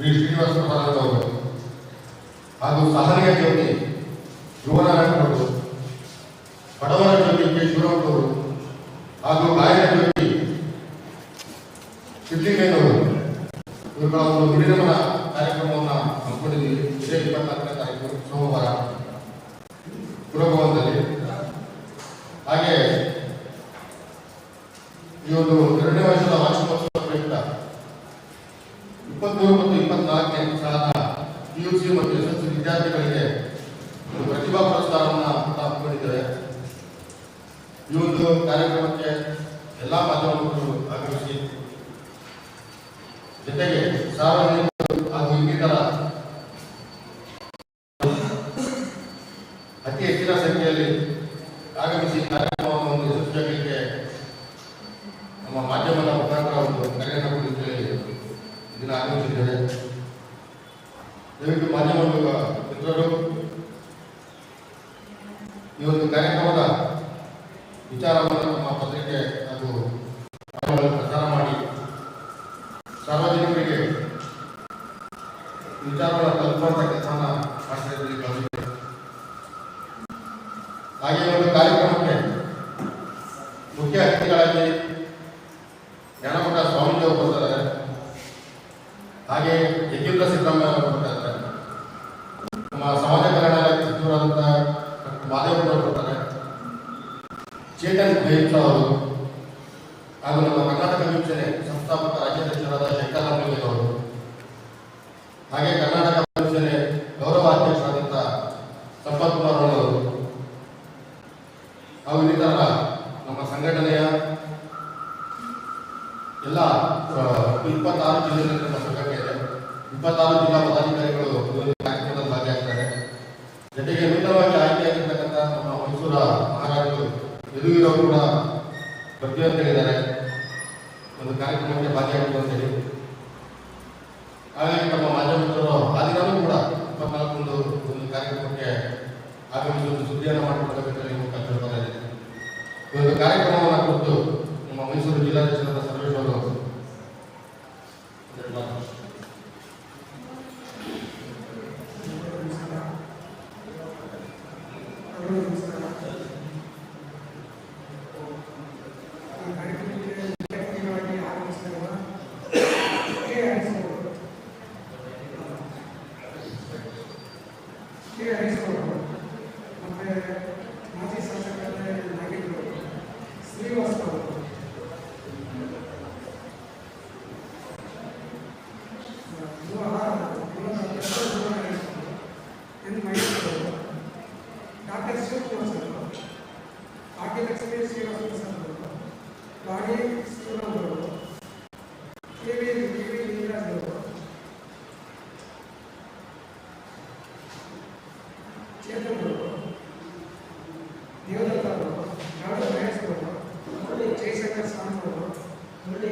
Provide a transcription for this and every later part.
V Srinivasa Prasad ಅವರು. ಹಾಗೂ ಸಹನೆಯ ಜ್ಯೋತಿ ಯುವನಾರಾಯಣವರು ಬಡವರ ಜ್ಯೋತಿ ಕೆ. ಶಿವರಾಮರವರು ಹಾಗೂ ಗಾಯನ ಜ್ಯೋತಿ ಸಿದ್ಲಿಂಗಯ್ಯನವರು ಇವುಗಳ ಒಂದು ನುಡಿನಮನ ಕಾರ್ಯಕ್ರಮವನ್ನು ಹಮ್ಮಿಕೊಂಡಿದ್ದೀವಿ. ಇದೇ ಇಪ್ಪತ್ನಾಲ್ಕನೇ ತಾರೀಕು ಸೋಮವಾರ ಪುರಭವನದಲ್ಲಿ ಹಾಗೆ ಈ ಒಂದು ಎರಡನೇ ವರ್ಷದ ವಾರ್ಷಿಕೋತ್ಸವ ಪ್ರಯುಕ್ತ ಇಪ್ಪತ್ಮೂರು ಮತ್ತು ಇಪ್ಪತ್ನಾಲ್ಕನೇ ಸಾಲದ ಪಿಯುಸಿ ಮತ್ತು ಎಸ್ ಎಸ್ ವಿದ್ಯಾರ್ಥಿಗಳಿಗೆ ಒಂದು ಪ್ರತಿಭಾ ಪುರಸ್ಕಾರವನ್ನು ಹಮ್ಮಿಕೊಂಡಿದ್ದೇವೆ ಈ ಒಂದು ಕಾರ್ಯಕ್ರಮಕ್ಕೆ ಎಲ್ಲ ಮಾಧ್ಯಮಗಳು ಆಗಮಿಸಿ, ಜೊತೆಗೆ ಸಾರ್ವಜನಿಕರು ಹಾಗೂ ಇನ್ನಿತರ ಅತಿ ಹೆಚ್ಚಿನ ಸಂಖ್ಯೆಯಲ್ಲಿ ಆಗಮಿಸಿ ಕಾರ್ಯಕ್ರಮವನ್ನು ಯಶಸ್ವಿಯಾಗಲಿಕ್ಕೆ ನಮ್ಮ ಮಾಧ್ಯಮದ ಮುಖಾಂತರ ಒಂದು ಕರೆಯನ್ನು ಕೊಡುತ್ತೆ ಇದನ್ನು ಆಗಮಿಸಿದ್ದೇವೆ. ದಯವಿಟ್ಟು ಮಾಧ್ಯಮ ಮಿತ್ರರು ಹಾಗೆ ಒಂದು ಕಾರ್ಯಕ್ರಮಕ್ಕೆ ಮುಖ್ಯ ಅತಿಥಿಗಳಾಗಿ ಜ್ಞಾನಮಠ ಸ್ವಾಮೀಜಿ ಅವರು ಬರ್ತಾರೆ ಹಾಗೆ ಯತೀಂದ್ರ ಸಿದ್ದರಾಮಯ್ಯ ಅವರು ಬರ್ತಾ ಇದ್ದಾರೆ ನಮ್ಮ ಸಮಾಜ ಕಲ್ಯಾಣ ಚಿತ್ತೂರಾದಂತಹ ಮಾದೇವರವರು ಬರ್ತಾರೆ ಚೇತನ್ ಬೇಂದ್ರ ಅವರು ಹಾಗೂ ನಮ್ಮ ಕರ್ನಾಟಕ ಯೋಜನೆ ಸಂಸ್ಥಾಪಕ ರಾಜ್ಯಾಧ್ಯಕ್ಷರಾದ ಶಂಕರ್ ಅವರು ಹಾಗೆ ಕರ್ನಾಟಕ ವೀಕ್ಷಣೆ ಗೌರವ ಅಧ್ಯಕ್ಷರಾದಂಥ ಸಂಪತ್ ಕುಮಾರ್ ಅವರು ಹಾಗೂ ಇನ್ನಿತರ ನಮ್ಮ ಸಂಘಟನೆಯ ಎಲ್ಲ ಆ, ಇಪ್ಪತ್ತಾರು ಜಿಲ್ಲೆಗಳಲ್ಲಿ ನಮ್ಮ ಸಂಘಕ್ಕೆ ಇದೆ. ಇಪ್ಪತ್ತಾರು ಜಿಲ್ಲಾ ಪದಾಧಿಕಾರಿಗಳು ಕಾರ್ಯಕ್ರಮದಲ್ಲಿ ಭಾಗಿಯಾಗ್ತಾರೆ ಜೊತೆಗೆ ನೂತನವಾಗಿ ಆಯ್ಕೆಯಾಗಿರ್ತಕ್ಕಂಥ ನಮ್ಮ ಮೈಸೂರ ಮಹಾರಾಜರು ಯದುವೀರವರು ಕೂಡ ಪ್ರತಿಯೊಂದಿದ್ದಾರೆ ಒಂದು ಕಾರ್ಯಕ್ರಮಕ್ಕೆ ಭಾಗಿಯಾಗಬೇಕು ಅಂತೇಳಿ. ಹಾಗಾಗಿ ನಮ್ಮ ಮಾಜಿ ಮಿತ್ರರು ಆದಿನಾಲೂ ಕೂಡ ಇಪ್ಪತ್ನಾಲ್ಕೊಂದು ಒಂದು ಕಾರ್ಯಕ್ರಮಕ್ಕೆ ಆಗಮಿಸಿ ಒಂದು ಸುದ್ದಿಯನ್ನು ಮಾಡಿಕೊಡಬೇಕಂತ ಈ ಒಂದು ಕಾರ್ಯಕ್ರಮವನ್ನು ಕುರಿತು ನಮ್ಮ ಮೈಸೂರು ಜಿಲ್ಲಾಧ್ಯಕ್ಷರಾದ ಸರ್ವೇಶ್ ಅವರು ಒಂದೆರಡು ಮಾತು. ಮಾಜಿ ಶಾಸಕರಾಗಿದ್ದರು Shrivastava doctor Shivakumar sir Bhagyalakshmi Srinivasa sir body Shriram ಅವರು K V K V Lingaraj ಅವರು ಚೇತನ್ ಅವರು ದೇವದತ್ತ ಅವರು ಡಾಕ್ಟರ್ ಮಹೇಶ್ ಅವರು ಮುರಳಿ ಜಯಶಂಕರ್ ಸ್ವಾಮಿ ಅವರು ಮುರಳಿ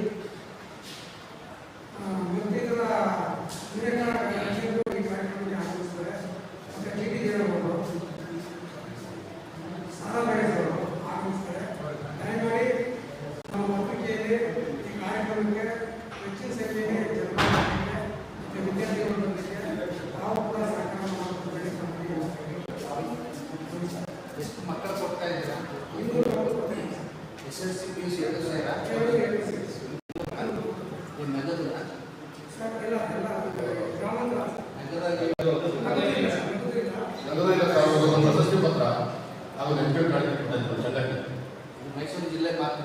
ಹಾಗೂ ನೆನಪು ಮಾಡಿಕೊಂಡಿದ್ದಾರೆ ಸಂಘಟನೆ ಇದು ಮೈಸೂರು ಜಿಲ್ಲೆ ಮಾತ್ರ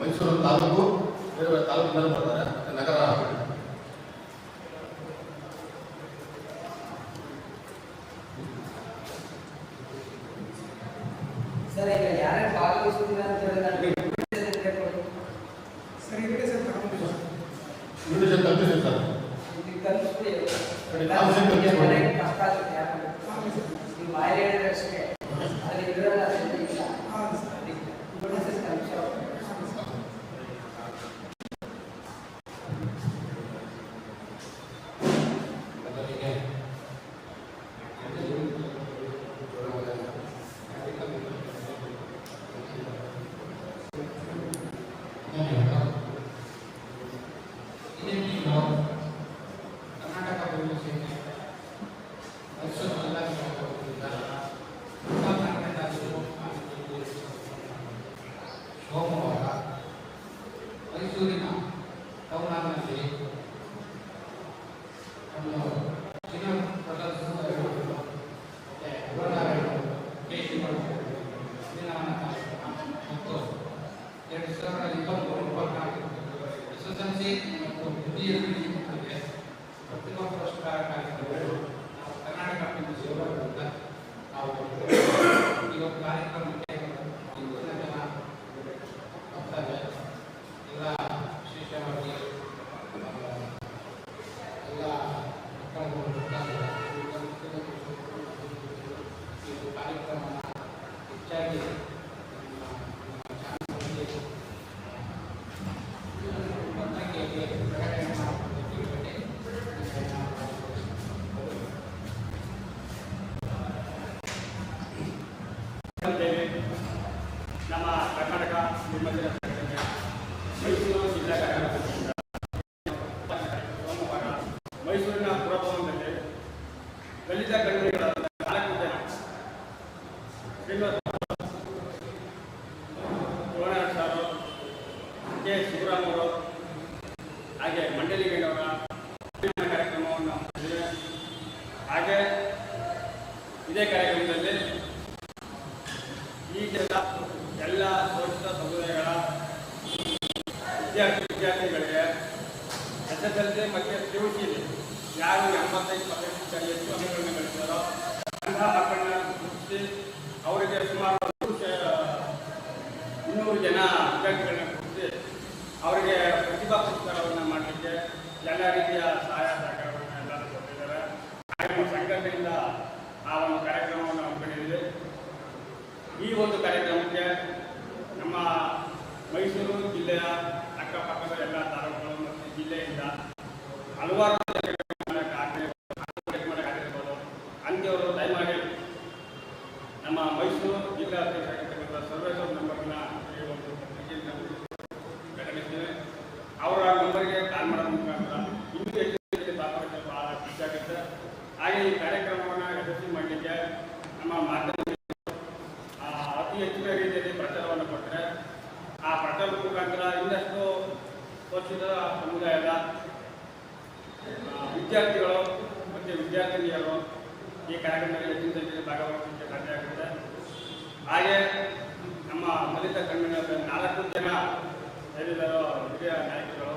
ಮೈಸೂರು ತಾಲೂಕು ಬೇರೆ ಬೇರೆ ತಾಲೂಕಿನಲ್ಲಿ ಬರ್ತಾರೆ ಮತ್ತೆ ನಗರ ಸರ್ ಈಗ ಯಾರ್ಯಾರು ಭಾಗವಹಿಸುತ್ತಿಲ್ಲ ಅಂತ ಹೇಳಿದ್ರೆ ಸರ್ ಇದೇ ಸರ್ ತಗೊಂಡಿಲ್ಲ ಇನ್ವಿಟೇಷನ್ ಕಲ್ಪಿಸಿ ಸರ್ ಇಲ್ಲಿ ಕಲಿಸ್ಬಿಡಿ ಕಡೆ ಎರಡು ಸಾವಿರದ ಇಪ್ಪತ್ತ್ಮೂರು ಇಪ್ಪತ್ನಾಲ್ಕು ಎಸ್ ಎಸ್ ಎಲ್ ಸಿ ಮತ್ತು ದ್ವಿತೀಯ ಪಿ ಯು ಮಕ್ಕಳಿಗೆ ಪ್ರತಿಭಾ ಪುರಸ್ಕಾರ ಕಾರ್ಯಕ್ರಮಗಳು ನಾವು ಕರ್ನಾಟಕ ಪಿಯುಸಿ ಸೇವೆಗಳಿಂದ ನಾವು ಈ ಒಂದು ಕಾರ್ಯಕ್ರಮಕ್ಕೆ ಹೆಚ್ಚಿನ ಜನ ಬರ್ತಾರೆ ಎಲ್ಲ ವಿಶೇಷವಾಗಿ ಆ, ಎಲ್ಲ ಮಕ್ಕಳನ್ನು ಬರ್ತಾರೆ. ಈ ಒಂದು ಕಾರ್ಯಕ್ರಮ ಹೆಚ್ಚಾಗಿ ನಮ್ಮ ನಮ್ಮ ಚಾನಲ್ನಲ್ಲಿ ಪತ್ರಿಕೆಗೆ ಪ್ರಕಟಣೆ ಮಾಡುವುದಕ್ಕೆ ಬಗ್ಗೆ ಅಂತೇಳಿ ನಮ್ಮ ಕರ್ನಾಟಕ ವಿಮರ್ಶನ ಸಂಘಟನೆ ಮೈಸೂರು ಜಿಲ್ಲಾ ಘಟಕದ ವತಿಯಿಂದ ಸೋಮವಾರ ಮೈಸೂರಿನ ಪುರಭವನದಲ್ಲಿ ದಲಿತ ಕಣ್ಮಣಿಗಳಾದ ನಾಲ್ಕು ಜನ ಶ್ರೀನಿವಾಸ ಶಿವನಾರಾಯಣ ಸಾರು ಕೆ ಶಿವರಾಮ್ ಅವರು ಹಾಗೆ ಮಂಡಲಿಗಣ್ಣವರ ಕಾರ್ಯಕ್ರಮವನ್ನು ಮಾಡಿದ್ದೇವೆ. ಹಾಗೆ ಕಾರ್ಯಕ್ರಮದಲ್ಲಿ ಈಗೆಲ್ಲ ಎಲ್ಲ ದೊಡ್ಡ ಸಮುದಾಯಗಳ ವಿದ್ಯಾರ್ಥಿ ವಿದ್ಯಾರ್ಥಿಗಳಿಗೆ ಎಸ್ ಎಸ್ ಎಲ್ ಸಿ ಮತ್ತು ಯಾರು ಎಂಬತ್ತೈದು ಪರ್ಸೆಂಟ್ ಹೆಚ್ಚು ಅಂಕಗಳನ್ನು ಗಳಿಸಿದಾರೋ ಅಂತಹ ಮಕ್ಕಳನ್ನ ಗುರುತಿಸಿ ಅವರಿಗೆ ಸುಮಾರು ಇನ್ನೂರು ಜನ ವಿದ್ಯಾರ್ಥಿಗಳನ್ನ ಗುರುತಿಸಿ ಅವರಿಗೆ ಪ್ರತಿಭಾ ಪುರಸ್ಕಾರವನ್ನು ಮಾಡಲಿಕ್ಕೆ ಎಲ್ಲ ರೀತಿಯ ಸಹಾಯ ಸಹಕಾರವನ್ನು ಎಲ್ಲರೂ ಕೊಟ್ಟಿದ್ದಾರೆ ಹಾಗೆ ನಮ್ಮ ಸಂಘಟನೆಯಿಂದ ಆ ಒಂದು ಕಾರ್ಯಕ್ರಮವನ್ನು ಹಮ್ಮಿಕೊಂಡಿದ್ದೀವಿ ಈ ಒಂದು ಕಾರ್ಯಕ್ರಮಕ್ಕೆ ನಮ್ಮ ಮೈಸೂರು ಜಿಲ್ಲೆಯ ಅಕ್ಕಪಕ್ಕದ ಎಲ್ಲ ತಾಲೂಕುಗಳು ಮತ್ತು ಜಿಲ್ಲೆಯಿಂದ ಹಲವಾರು ಅಂತ್ಯವರು ದಯಮಾಡಿ ನಮ್ಮ ಮೈಸೂರು ಜಿಲ್ಲಾ ಅಧ್ಯಕ್ಷರಾಗಿರ್ತಕ್ಕಂಥ ಸರ್ವೇಶ್ವರ ನಂಬರ್ನ ಈ ಒಂದು ಪತ್ರಿಕೆಯಲ್ಲಿ ಘಟನಿಸ್ತೇವೆ ಅವರ ನಂಬರ್ಗೆ ಕಾಲ್ ಮಾಡೋದ್ರ ಮುಖಾಂತರ ಇನ್ನೂ ಹೆಚ್ಚು ಭಾಗವಹಿಸಲು ಬಹಳ ಖುಷಿ ಆಗುತ್ತೆ ಹಾಗೆ ಈ ಕಾರ್ಯಕ್ರಮವನ್ನು ಯಶಸ್ವಿ ಮಾಡಲಿಕ್ಕೆ ನಮ್ಮ ಮಾಧ್ಯಮ ಶೋಷಿತ ಸಮುದಾಯದ ವಿದ್ಯಾರ್ಥಿಗಳು ಮತ್ತು ವಿದ್ಯಾರ್ಥಿನಿಯರು ಈ ಕಾರ್ಯಕ್ರಮದಲ್ಲಿ ಹೆಚ್ಚಿನ ಭಾಗವಹಿಸಲಿಕ್ಕೆ ಸಾಧ್ಯ ಆಗುತ್ತೆ. ಹಾಗೆ ನಮ್ಮ ದಲಿತ ಕಣ್ಣಿನ ನಾಲ್ಕು ಜನ ಏನಿದ್ದಾರೋ ಹಿರಿಯ ನಾಯಕರು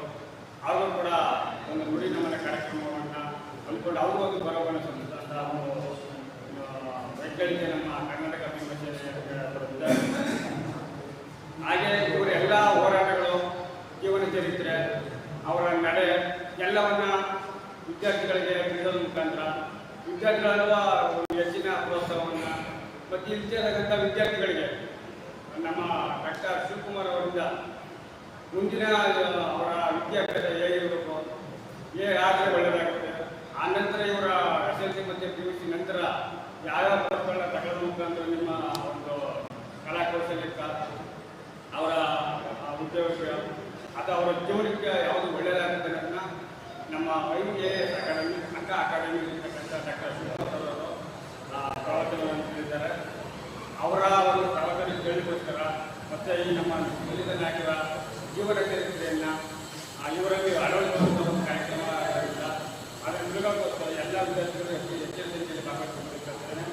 ಅವರು ಕೂಡ ಒಂದು ನುಡಿ ನಮನ ಕಾರ್ಯಕ್ರಮವನ್ನು ಅಂದ್ಕೊಂಡು ಅವರು ಒಂದು ಆ, ವೈಜ್ಞಾನಿಕ ನಮ್ಮ ಕರ್ನಾಟಕ ವಿಮರ್ಶೆ ಹಾಗೆ ಇವರ ಚರಿತ್ರೆ ಅವರ ನಡೆ ಎಲ್ಲವನ್ನ ವಿದ್ಯಾರ್ಥಿಗಳಿಗೆ ತಿಳಿಸೋದ್ರ ಮುಖಾಂತರ. ವಿದ್ಯಾರ್ಥಿಗಳಲ್ಲ ಹೆಚ್ಚಿನ ಪ್ರೋತ್ಸಾಹವನ್ನು ಮತ್ತು ಇರ್ತಕ್ಕಂಥ ವಿದ್ಯಾರ್ಥಿಗಳಿಗೆ ನಮ್ಮ ಡಾಕ್ಟರ್ ಶಿವಕುಮಾರ್ ಅವರಿಂದ ಮುಂದಿನ ಅವರ ವಿದ್ಯಾಭ್ಯಾಸ ಹೇಗಿರಬೇಕು ಆದರೆ ಒಳ್ಳೆಯದಾಗುತ್ತೆ ಆ ನಂತರ ಇವರ ಎಸ್ ಎಲ್ ಸಿ ಮತ್ತು ಪಿ ಯು ಸಿ ನಂತರ ಯಾವ್ಯಾವ ಪದಗಳನ್ನ ತಗೊಳ್ಳೋ ಮುಖಾಂತರ ನಿಮ್ಮ ಒಂದು ಕಲಾ ಕೌಶಲ್ಯಕ್ಕೆ ಅವರ ಆ, ಉದ್ಯೋಗಕ್ಕೆ ಅಥವಾ ಅವರ ಜೀವನಕ್ಕೆ ಯಾವುದು ಒಳ್ಳೆಯದಾಗುತ್ತೆ ಅನ್ನೋದನ್ನ ನಮ್ಮ ಐ ಎ ಎಸ್ ಅಕಾಡೆಮಿ ಅಕ್ಕ ಅಕಾಡೆಮಿ ಇರ್ತಕ್ಕಂಥ ಡಾಕ್ಟರ್ ಅವರು ಆ, ಪ್ರವಚನವನ್ನು ತಿಳಿದ್ದಾರೆ ಅವರ ಒಂದು ಪ್ರವಚನ ಕೇಳಿಗೋಸ್ಕರ ಮತ್ತು ಈ ನಮ್ಮ ದಲಿತ ನಾಯಕರ ಜೀವನ ಚರಿತ್ರೆಯನ್ನು ಇವರಲ್ಲಿ ಅಳವಡಿಸುವಂಥ ಒಂದು ಕಾರ್ಯಕ್ರಮ ಇರೋದ್ರಿಂದ ಅದರ ಮುಳುಗೋಸ್ಕರ ಎಲ್ಲ ವಿದ್ಯಾರ್ಥಿಗಳು ಹೆಚ್ಚು ಹೆಚ್ಚಿನ ಸಂಖ್ಯೆಯಲ್ಲಿ ಭಾಗವಹಿಸಬೇಕಾಗ್ತದೆ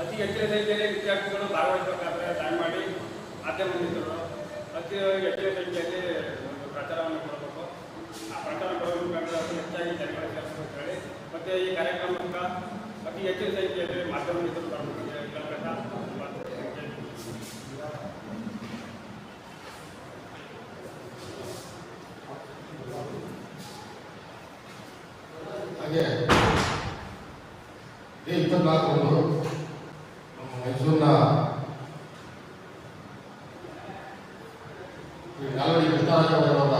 ಅತಿ ಹೆಚ್ಚಿನ ಸಂಖ್ಯೆಯಲ್ಲಿ ವಿದ್ಯಾರ್ಥಿಗಳು ಭಾಗವಹಿಸಬೇಕಾದ್ರೆ ದಯಮಾಡಿ ಮಾಧ್ಯಮ ಮಿತ್ರರು ಅತಿ ಹೆಚ್ಚಿನ ಸಂಖ್ಯೆಯಲ್ಲಿ ಒಂದು ಪ್ರಚಾರವನ್ನು ಕೊಡಬೇಕು ಆ ಪ್ರಚಾರ ಕೊಡೋ ಮುಖಾಂತರ ಅತಿ ಹೆಚ್ಚಾಗಿ ಜನಗಳು ಸೇರಿಸಬೇಕು ಹೇಳಿ ಮತ್ತು ಈ ಕಾರ್ಯಕ್ರಮಕ್ಕೆ ಅತಿ ಹೆಚ್ಚಿನ ಸಂಖ್ಯೆಯಲ್ಲಿ ಮಾಧ್ಯಮ ಮಿತ್ರರು ಬರಬೇಕು ಅಂತ ಹೇಳಿ ಕೇಳ್ಕೊತಾ ಮಾತು ಹಾಗೆ ಇದೇ ಇಪ್ಪತ್ನಾಲ್ಕರಂದು ನಮ್ಮ ಮೈಸೂರಿನ ನಾಲ್ವಡಿ ಕೃಷ್ಣರಾಜವರ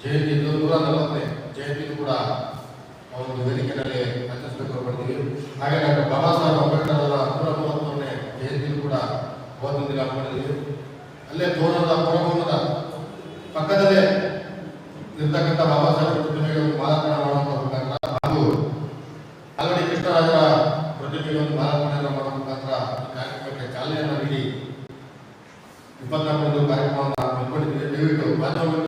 ಜಯಂತಿ ನೂರ ನಲವತ್ತನೇ ಜಯಂತಿಯೂ ಕೂಡ ಒಂದು ವೇದಿಕೆಯಲ್ಲಿ ಆಚರಿಸಬೇಕು ಬರ್ತೀವಿ ಹಾಗೆ ಡಾಕ್ಟರ್ ಬಾಬಾ ಸಾಹೇಬ್ ಅಂಬೇಡ್ಕರ್ ಅವರ ನೂರ ಮೂವತ್ತೊಂದನೇ ಜಯಂತಿಯೂ ಕೂಡ ಅವತ್ತೊಂದು ದಿನ ಮಾಡಿದ್ದೀವಿ ಅಲ್ಲೇ ತೋರದ ಪುರಭವನದ ಪಕ್ಕದಲ್ಲೇ ಇರ್ತಕ್ಕಂಥ ಬಾಬಾ ಸಾಹೇಬ್ ಪ್ರತಿಮೆಗೆ ಒಂದು ಮಾಲಾರ್ಪಣೆ ಮಾಡುವಂತ ಮುಖಾಂತರ ಹಾಗೂ ನಾಲ್ವಡಿ ಕೃಷ್ಣರಾಜರ ಪ್ರತಿಮೆಗೆ ಒಂದು ಮಾಲಾರ್ಪಣೆಯನ್ನು ಮಾಡುವ ಮುಖಾಂತರ ಈ ಕಾರ್ಯಕ್ರಮಕ್ಕೆ ಚಾಲನೆಯನ್ನು ನೀಡಿ ಇಪ್ಪತ್ನಾಲ್ಕರಂದು ಕಾರ್ಯಕ್ರಮವನ್ನು ಹಮ್ಮಿಕೊಂಡಿದ್ದೀವಿ